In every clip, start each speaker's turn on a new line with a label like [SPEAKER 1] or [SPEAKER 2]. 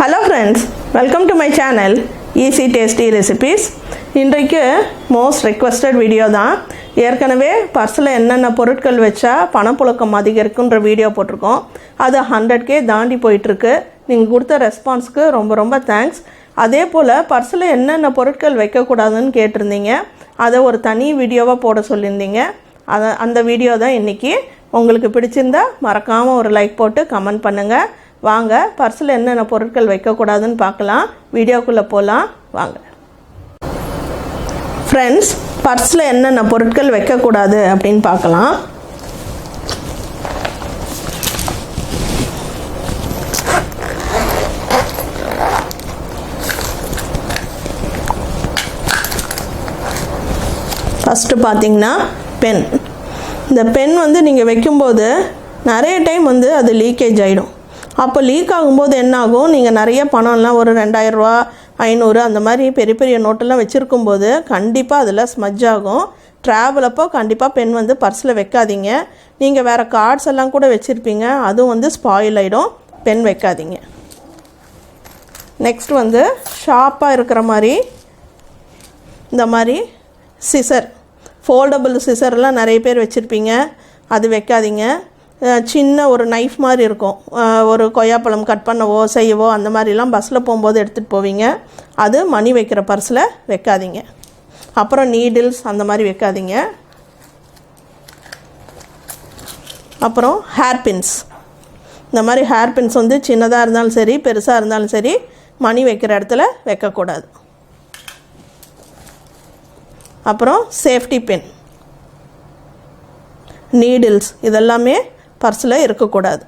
[SPEAKER 1] Hello friends welcome to my channel easy tasty recipes இன்றைக்கு most requested video தான். ஏற்கனவே பர்ஸில் என்னென்ன பொருட்கள் வச்சா பணப்புழக்கம் அதிகரிக்குன்ற வீடியோ போட்டிருக்கோம். அது ஹண்ட்ரட் கே தாண்டி போயிட்டுருக்கு. நீங்கள் கொடுத்த ரெஸ்பான்ஸுக்கு ரொம்ப ரொம்ப தேங்க்ஸ் அதே போல் பர்ஸில் என்னென்ன பொருட்கள் வைக்கக்கூடாதுன்னு கேட்டிருந்தீங்க. அதை ஒரு தனி வீடியோவாக போட சொல்லியிருந்தீங்க. அதை அந்த வீடியோ தான் இன்றைக்கி உங்களுக்கு பிடிச்சிருந்தா மறக்காமல் ஒரு லைக் போட்டு கமெண்ட் பண்ணுங்கள் வாங்க பர்ஸில் என்னென்ன பொருட்கள் வைக்கக்கூடாதுன்னு பார்க்கலாம். வீடியோக்குள்ளே போகலாம் வாங்க. ஃப்ரெண்ட்ஸ் பர்ஸில் என்னென்ன பொருட்கள் வைக்கக்கூடாது அப்படின்னு பார்க்கலாம். ஃபஸ்ட்டு பார்த்தீங்கன்னா பென் இந்த பென் வந்து நீங்கள் வைக்கும்போது நிறைய டைம் வந்து அது லீக்கேஜ் ஆகிடும் அப்போ லீக் ஆகும்போது என்ன ஆகும் நீங்கள் நிறைய பணம்லாம் ஒரு ரெண்டாயிரரூவா ஐநூறு அந்த மாதிரி பெரிய பெரிய நோட்டெல்லாம் வச்சுருக்கும்போது கண்டிப்பாக அதில் ஸ்மஜ் ஆகும். ட்ராவல் அப்போ கண்டிப்பாக பென் வந்து பர்ஸில் வைக்காதீங்க. நீங்கள் வேறு கார்ட்ஸ் எல்லாம் கூட வச்சுருப்பீங்க. அதுவும் வந்து ஸ்பாயில் ஆகிடும் பென் வைக்காதீங்க. நெக்ஸ்ட் வந்து ஷார்ப்பாக இருக்கிற மாதிரி இந்த மாதிரி சிசர் ஃபோல்டபுள் சிசர்லாம் நிறைய பேர் வச்சுருப்பீங்க. அது வைக்காதீங்க. சின்ன ஒரு நைஃப் மாதிரி இருக்கும். ஒரு கொய்யாப்பழம் கட் பண்ணவோ செய்யவோ அந்த மாதிரிலாம் பஸ்ஸில் போகும்போது எடுத்துகிட்டு போவீங்க. அது மணி வைக்கிற பர்ஸில் வைக்காதீங்க. அப்புறம் நீடில்ஸ் அந்த மாதிரி வைக்காதீங்க. அப்புறம் ஹேர் பின்ஸ் இந்த மாதிரி ஹேர் பின்ஸ் வந்து சின்னதாக இருந்தாலும் சரி பெருசாக இருந்தாலும் சரி மணி வைக்கிற இடத்துல வைக்கக்கூடாது. அப்புறம் சேஃப்டி பின் நீடில்ஸ் இதெல்லாமே பர்ஸில் இருக்கக்கூடாது.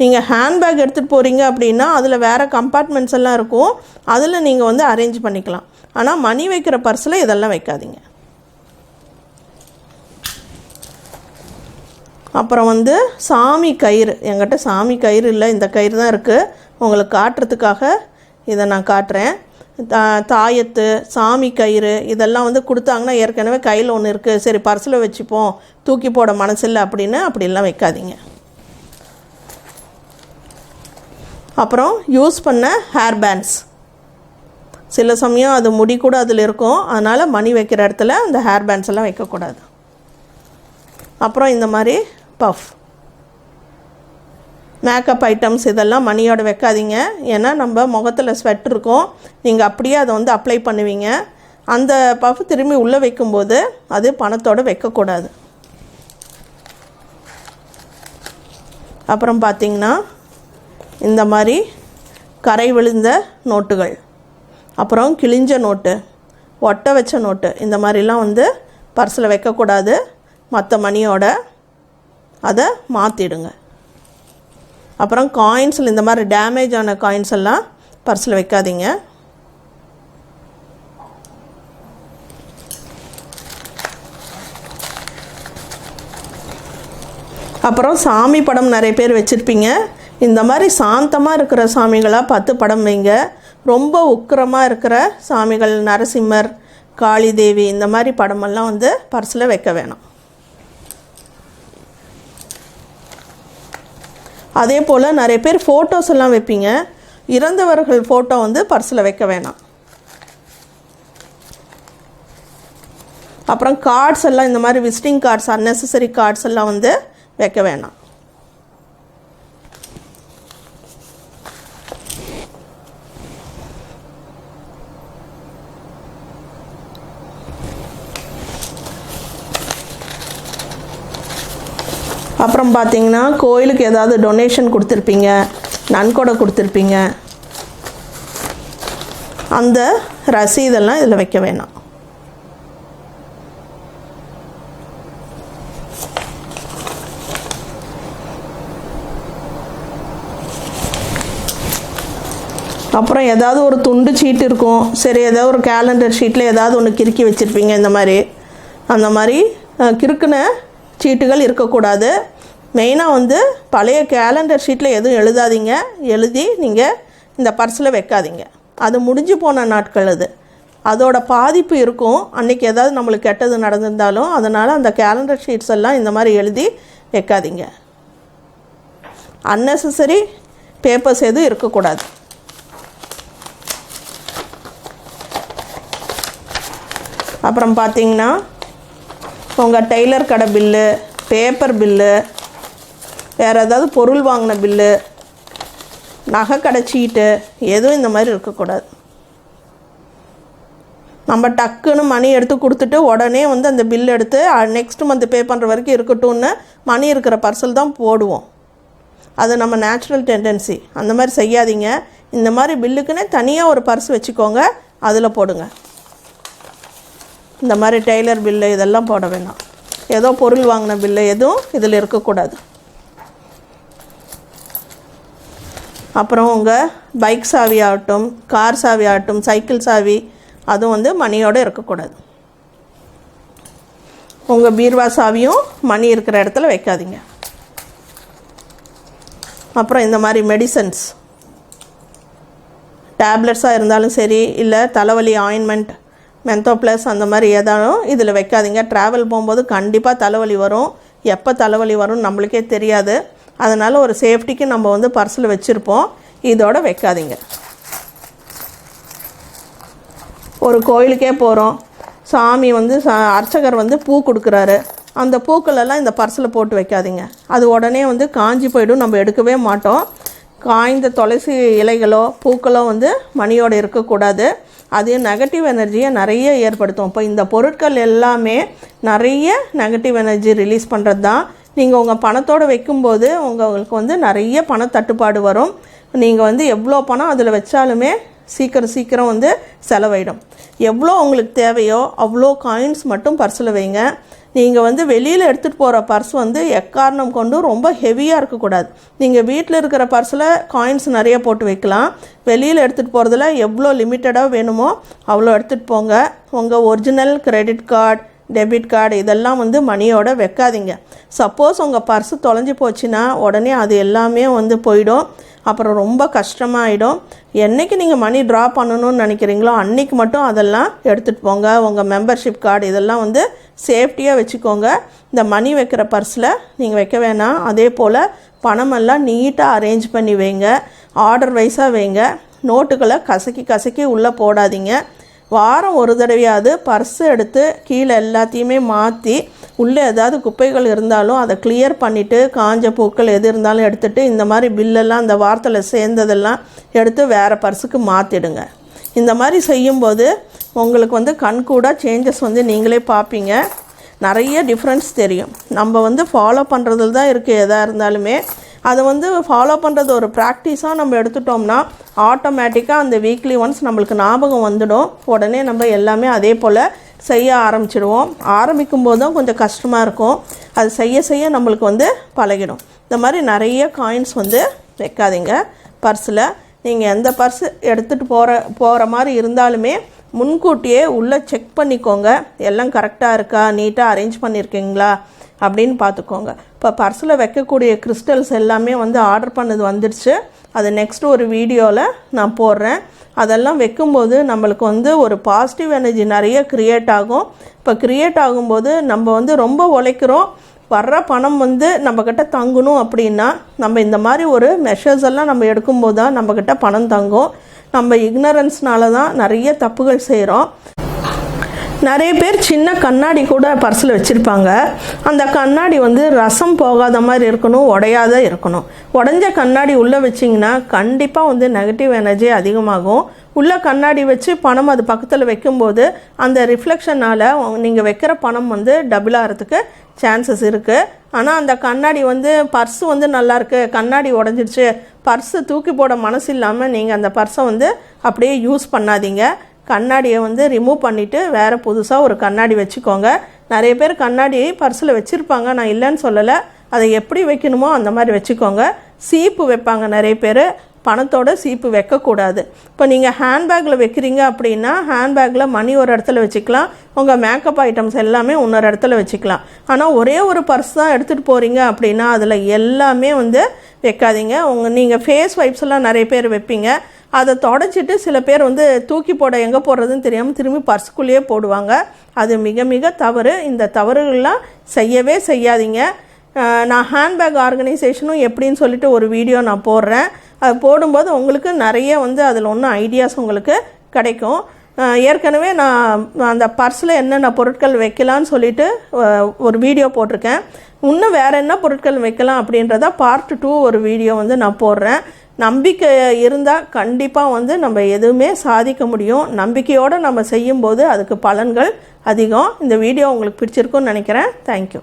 [SPEAKER 1] நீங்கள் ஹேண்ட்பேக் எடுத்துகிட்டு போகிறீங்க அப்படின்னா அதில் வேறு கம்பார்ட்மெண்ட்ஸ் எல்லாம் இருக்கும். அதில் நீங்கள் வந்து அரேஞ்ச் பண்ணிக்கலாம். ஆனால் மணி வைக்கிற பர்ஸில் இதெல்லாம் வைக்காதீங்க. அப்புறம் வந்து சாமி கயிறு. என்கிட்ட சாமி கயிறு இல்லை இந்த கயிறு தான் இருக்குது உங்களுக்கு காட்டுறதுக்காக இதை நான் காட்டுறேன். தாயத்து சாமி கயிறு இதெல்லாம் வந்து கொடுத்தாங்கன்னா ஏற்கனவே கையில் ஒன்று இருக்குது சரி பர்சில் வச்சுப்போம். தூக்கி போட மனசில்லை அப்படின்னு அப்படிலாம் வைக்காதீங்க. அப்புறம் யூஸ் பண்ண ஹேர் பேண்ட்ஸ். சில சமயம் அது முடி கூட அதில் இருக்கும். அதனால் மணி வைக்கிற இடத்துல அந்த ஹேர் பேண்ட்ஸ் எல்லாம் வைக்கக்கூடாது. அப்புறம் இந்த மாதிரி பஃப். மேக்கப் ஐட்டம்ஸ் இதெல்லாம் மணியோட வைக்காதீங்க. ஏன்னா நம்ம முகத்தில் ஸ்வெட் இருக்கும். நீங்கள் அப்படியே அதை வந்து அப்ளை பண்ணுவீங்க. அந்த பஃப் திரும்பி உள்ளே வைக்கும்போது அது பணத்தோடு வைக்கக்கூடாது. அப்புறம் பார்த்தீங்கன்னா இந்த மாதிரி கரை விழுந்த நோட்டுகள். அப்புறம் கிழிஞ்ச நோட்டு ஒட்ட வச்ச நோட்டு இந்த மாதிரிலாம் வந்து பர்ஸில் வைக்கக்கூடாது. மற்ற மணியோட அதை மாற்றிடுங்க அப்புறம் காயின்ஸில் இந்த மாதிரி டேமேஜ் ஆன காயின்ஸ் எல்லாம் பர்ஸில் வைக்காதீங்க. அப்புறம் சாமி படம் நிறைய பேர் வச்சுருப்பீங்க. இந்த மாதிரி சாந்தமாக இருக்கிற சாமிகளாக பார்த்து படம் வைங்க. ரொம்ப உக்கிரமாக இருக்கிற சாமிகள் நரசிம்மர் காளி தேவி இந்த மாதிரி படமெல்லாம் வந்து பர்ஸில் வைக்க வேணாம். அதே போல் நிறைய பேர் ஃபோட்டோஸ் எல்லாம் வைப்பீங்க. இறந்தவர்கள் ஃபோட்டோ வந்து பர்ஸில் வைக்க வேணாம். அப்புறம் கார்ட்ஸ் எல்லாம் இந்த மாதிரி விசிட்டிங் கார்ட்ஸ் unnecessary கார்ட்ஸ் எல்லாம் வந்து வைக்க வேணாம். அப்புறம் பார்த்தீங்கன்னா கோயிலுக்கு ஏதாவது டொனேஷன் கொடுத்துருப்பீங்க நன்கொடை கொடுத்துருப்பீங்க. அந்த ரசீதெல்லாம் இதில் வைக்க வேணாம். அப்புறம் ஏதாவது ஒரு துண்டு சீட்டு இருக்கும். சரி ஏதாவது ஒரு கேலண்டர் ஷீட்டில் ஏதாவது ஒன்று கிறுக்கி வச்சுருப்பீங்க இந்த மாதிரி. அந்த மாதிரி கிறுக்குன சீட்டுகள் இருக்கக்கூடாது. மெயினாக வந்து பழைய கேலண்டர் ஷீட்டில் எதுவும் எழுதாதீங்க. எழுதி நீங்கள் இந்த பர்ஸில் வைக்காதீங்க. அது முடிஞ்சு போன நாட்கள் அது. அதோட பாதிப்பு இருக்கும். அன்றைக்கி ஏதாவது நம்மளுக்கு கெட்டது நடந்திருந்தாலும் அதனால் அந்த கேலண்டர் ஷீட்ஸ் எல்லாம் இந்த மாதிரி எழுதி வைக்காதீங்க. அன்னெசசரி பேப்பர்ஸ் எதுவும் இருக்கக்கூடாது. அப்புறம் பார்த்தீங்கன்னா உங்கள் டெய்லர் கடை பில்லு பேப்பர் பில்லு வேறு ஏதாவது பொருள் வாங்கின பில்லு நகை கடை சீட்டு எதுவும் இந்த மாதிரி இருக்கக்கூடாது நம்ம டக்குன்னு மணி எடுத்து கொடுத்துட்டு உடனே வந்து அந்த பில் எடுத்து நெக்ஸ்ட் மந்த் பே பண்ணுற வரைக்கும் இருக்கட்டும்னு மணி இருக்கிற பர்சல் தான் போடுவோம். அது நம்ம நேச்சுரல் டெண்டன்சி அந்த மாதிரி செய்யாதீங்க. இந்த மாதிரி பில்லுக்குன்னே தனியாக ஒரு பர்ஸ் வச்சுக்கோங்க. அதில் போடுங்க. இந்த மாதிரி டெய்லர் பில்லு இதெல்லாம் போட வேண்டாம் ஏதோ பொருள் வாங்கின பில்லு எதுவும் இதில் இருக்கக்கூடாது அப்புறம் உங்கள் பைக் சாவி ஆகட்டும் கார் சாவி ஆகட்டும் சைக்கிள் சாவி அதுவும் வந்து மணியோடு இருக்கக்கூடாது. உங்கள் பீர்வா சாவியும் மணி இருக்கிற இடத்துல வைக்காதீங்க. அப்புறம் இந்த மாதிரி மெடிசன்ஸ் டேப்லெட்ஸாக இருந்தாலும் சரி இல்லை தலைவலி ஆயின்மெண்ட் மென்தோ ப்ளஸ் அந்த மாதிரி ஏதாலும் இதில் வைக்காதீங்க. ட்ராவல் போகும்போது கண்டிப்பாக தலைவலி வரும். எப்போ தலைவலி வரும்னு நம்மளுக்கே தெரியாது. அதனால் ஒரு சேஃப்டிக்கு நம்ம வந்து பர்ஸில் வச்சுருப்போம். இதோட வைக்காதீங்க. ஒரு கோயிலுக்கே போகிறோம் சாமி வந்து சா அர்ச்சகர் வந்து பூ கொடுக்குறாரு. அந்த பூக்களெல்லாம் இந்த பர்ஸில் போட்டு வைக்காதீங்க. அது உடனே வந்து காஞ்சி போயிடும். நம்ம எடுக்கவே மாட்டோம். காய்ந்த துளசி இலைகளோ பூக்களோ வந்து மணியோடு இருக்கக்கூடாது. அது நெகட்டிவ் எனர்ஜியை நிறைய ஏற்படுத்தும். இப்போ இந்த பொருட்கள் எல்லாமே நிறைய நெகட்டிவ் எனர்ஜி ரிலீஸ் பண்ணுறது தான் நீங்கள் உங்கள் பணத்தோடு வைக்கும்போது உங்களுக்கு வந்து நிறைய பண தட்டுப்பாடு வரும். நீங்கள் வந்து எவ்வளோ பணம் அதில் வச்சாலுமே சீக்கிரம் சீக்கிரம் வந்து செலவாயிடும். எவ்வளோ உங்களுக்கு தேவையோ அவ்வளோ காயின்ஸ் மட்டும் பர்ஸில் வைங்க. நீங்கள் வந்து வெளியில் எடுத்துகிட்டு போகிற பர்ஸ் வந்து எக்காரணம் கொண்டு ரொம்ப ஹெவியாக இருக்கக்கூடாது. நீங்கள் வீட்டில் இருக்கிற பர்ஸில் காயின்ஸ் நிறைய போட்டு வைக்கலாம். வெளியில் எடுத்துகிட்டு போகிறதுல எவ்வளோ லிமிட்டடாக வேணுமோ அவ்வளோ எடுத்துகிட்டு போங்க. உங்கள் original credit card debit card இதெல்லாம் வந்து மணியோட வைக்காதீங்க. சப்போஸ் உங்கள் பர்ஸு தொலைஞ்சி போச்சுன்னா உடனே அது எல்லாமே வந்து போயிடும். அப்புறம் ரொம்ப கஷ்டமாயிடும். என்றைக்கு நீங்கள் மணி ட்ரா பண்ணணும்னு நினைக்கிறீங்களோ அன்றைக்கி மட்டும் அதெல்லாம் எடுத்துகிட்டு போங்க. உங்கள் மெம்பர்ஷிப் கார்டு இதெல்லாம் வந்து சேஃப்டியாக வச்சுக்கோங்க. இந்த மணி வைக்கிற பர்ஸில் நீங்கள் வைக்க வேணாம். அதே போல் பணமெல்லாம் நீட்டாக அரேஞ்ச் பண்ணி வைங்க. ஆர்டர் வைஸாக வைங்க. நோட்டுகளை கசக்கி கசக்கி உள்ளே போடாதீங்க. வாரம் ஒரு தடவையாவது பர்ஸு எடுத்து கீழே எல்லாத்தையுமே மாற்றி உள்ளே ஏதாவது குப்பைகள் இருந்தாலும் அதை கிளியர் பண்ணிவிட்டு காஞ்ச பூக்கள் எது இருந்தாலும் எடுத்துகிட்டு இந்த மாதிரி பில்லெல்லாம் அந்த வாரத்தில் சேர்ந்ததெல்லாம் எடுத்து வேறு பர்ஸுக்கு மாற்றிடுங்க இந்த மாதிரி செய்யும்போது உங்களுக்கு வந்து கண்கூட சேஞ்சஸ் வந்து நீங்களே பார்ப்பீங்க. நிறைய டிஃப்ரென்ஸ் தெரியும். நம்ம வந்து ஃபாலோ பண்ணுறதுல தான் இருக்குது எதாக இருந்தாலுமே அதை வந்து ஃபாலோ பண்ணுறது ஒரு ப்ராக்டிஸாக நம்ம எடுத்துட்டோம்னா ஆட்டோமேட்டிக்காக அந்த வீக்லி ஒன்ஸ் நம்மளுக்கு ஞாபகம் வந்துடும். உடனே நம்ம எல்லாமே அதே போல் செய்ய ஆரம்பிச்சிடுவோம். ஆரம்பிக்கும் போது தான் கொஞ்சம் கஷ்டமாக இருக்கும். அது செய்ய செய்ய நம்மளுக்கு வந்து பழகிடும். இந்த மாதிரி நிறைய காயின்ஸ் வந்து வைக்காதீங்க. பர்ஸில் நீங்கள் எந்த பர்ஸ் எடுத்துகிட்டு போகிற போகிற மாதிரி இருந்தாலுமே முன்கூட்டியே உள்ளே செக் பண்ணிக்கோங்க. எல்லாம் கரெக்டாக இருக்கா? நீட்டாக அரேஞ்ச் பண்ணியிருக்கீங்களா அப்படின்னு பார்த்துக்கோங்க. இப்போ பர்ஸில் வைக்கக்கூடிய கிறிஸ்டல்ஸ் எல்லாமே வந்து ஆர்டர் பண்ணது வந்துடுச்சு. அது நெக்ஸ்ட் ஒரு வீடியோவில் நான் போடுறேன். அதெல்லாம் வைக்கும்போது நம்மளுக்கு வந்து ஒரு பாசிட்டிவ் எனர்ஜி நிறைய க்ரியேட் ஆகும். இப்போ க்ரியேட் ஆகும்போது நம்ம வந்து ரொம்ப உழைக்கிறோம். வர்ற பணம் வந்து நம்மக்கிட்ட தங்கணும் அப்படின்னா நம்ம இந்த மாதிரி ஒரு மெஷர்ஸ் எல்லாம் நம்ம எடுக்கும்போது தான் நம்மக்கிட்ட பணம் தங்கும். நம்ம இக்னரன்ஸ்னால தான் நிறைய தப்புகள் செய்கிறோம் நிறைய பேர் சின்ன கண்ணாடி கூட பர்ஸில் வச்சுருப்பாங்க. அந்த கண்ணாடி வந்து ரசம் போகாத மாதிரி இருக்கணும் உடையாத இருக்கணும். உடஞ்ச கண்ணாடி உள்ளே வச்சிங்கன்னா கண்டிப்பாக வந்து நெகட்டிவ் எனர்ஜி அதிகமாகும். உள்ள கண்ணாடி வச்சு பணம் அது பக்கத்தில் வைக்கும்போது அந்த ரிஃப்ளெக்ஷனால் நீங்கள் வைக்கிற பணம் வந்து டபுள் ஆகிறதுக்கு சான்சஸ் இருக்குது ஆனால் அந்த கண்ணாடி வந்து பர்ஸு வந்து நல்லாயிருக்கு கண்ணாடி உடஞ்சிடுச்சு பர்ஸு தூக்கி போட மனசு இல்லாமல் நீங்கள் அந்த பர்ஸை வந்து அப்படியே யூஸ் பண்ணாதீங்க. கண்ணாடியை வந்து ரிமூவ் பண்ணிவிட்டு வேறு புதுசாக ஒரு கண்ணாடி வச்சுக்கோங்க. நிறைய பேர் கண்ணாடியை பர்ஸில் வச்சுருப்பாங்க. நான் இல்லைன்னு சொல்லலை. அதை எப்படி வைக்கணுமோ அந்த மாதிரி வச்சுக்கோங்க. சீப்பு வைப்பாங்க நிறைய பேர். பணத்தோட சீப்பு வைக்கக்கூடாது. இப்போ நீங்கள் ஹேண்ட்பேக்கில் வைக்கிறீங்க அப்படின்னா ஹேண்ட்பேக்கில் மணி ஒரு இடத்துல வச்சுக்கலாம். உங்கள் மேக்கப் ஐட்டம்ஸ் எல்லாமே இன்னொரு இடத்துல வச்சுக்கலாம். ஆனால் ஒரே ஒரு பர்ஸ் தான் எடுத்துகிட்டு போகிறீங்க அப்படின்னா அதில் எல்லாமே வந்து வைக்காதீங்க. உங்கள் நீங்கள் ஃபேஸ் வைப்ஸ் எல்லாம் நிறைய பேர் வைப்பீங்க. அதை தொடச்சிட்டு சில பேர் வந்து தூக்கி போட எங்கே போடுறதுன்னு தெரியாமல் திரும்பி பர்ஸுக்குள்ளேயே போடுவாங்க. அது மிக மிக தவறு. இந்த தவறுகள்லாம் செய்யவே செய்யாதீங்க. நான் ஹேண்ட்பேக் ஆர்கனைசேஷனும் எப்படின்னு சொல்லிட்டு ஒரு வீடியோ நான் போடுறேன். அது போடும்போது உங்களுக்கு நிறைய வந்து அதில் ஒன்றும் ஐடியாஸ் உங்களுக்கு கிடைக்கும். ஏற்கனவே நான் அந்த பர்ஸில் என்னென்ன பொருட்கள் வைக்கலான்னு சொல்லிட்டு ஒரு வீடியோ போட்டிருக்கேன். இன்னும் வேறு என்ன பொருட்கள் வைக்கலாம் அப்படின்றத பார்ட் டூ ஒரு வீடியோ வந்து நான் போடுறேன். நம்பிக்கை இருந்தால் கண்டிப்பாக வந்து நம்ம எதுவுமே சாதிக்க முடியும். நம்பிக்கையோடு நம்ம செய்யும்போது அதுக்கு பலன்கள் அதிகம். இந்த வீடியோ உங்களுக்கு பிடிச்சிருக்குன்னு நினைக்கிறேன். தேங்க்யூ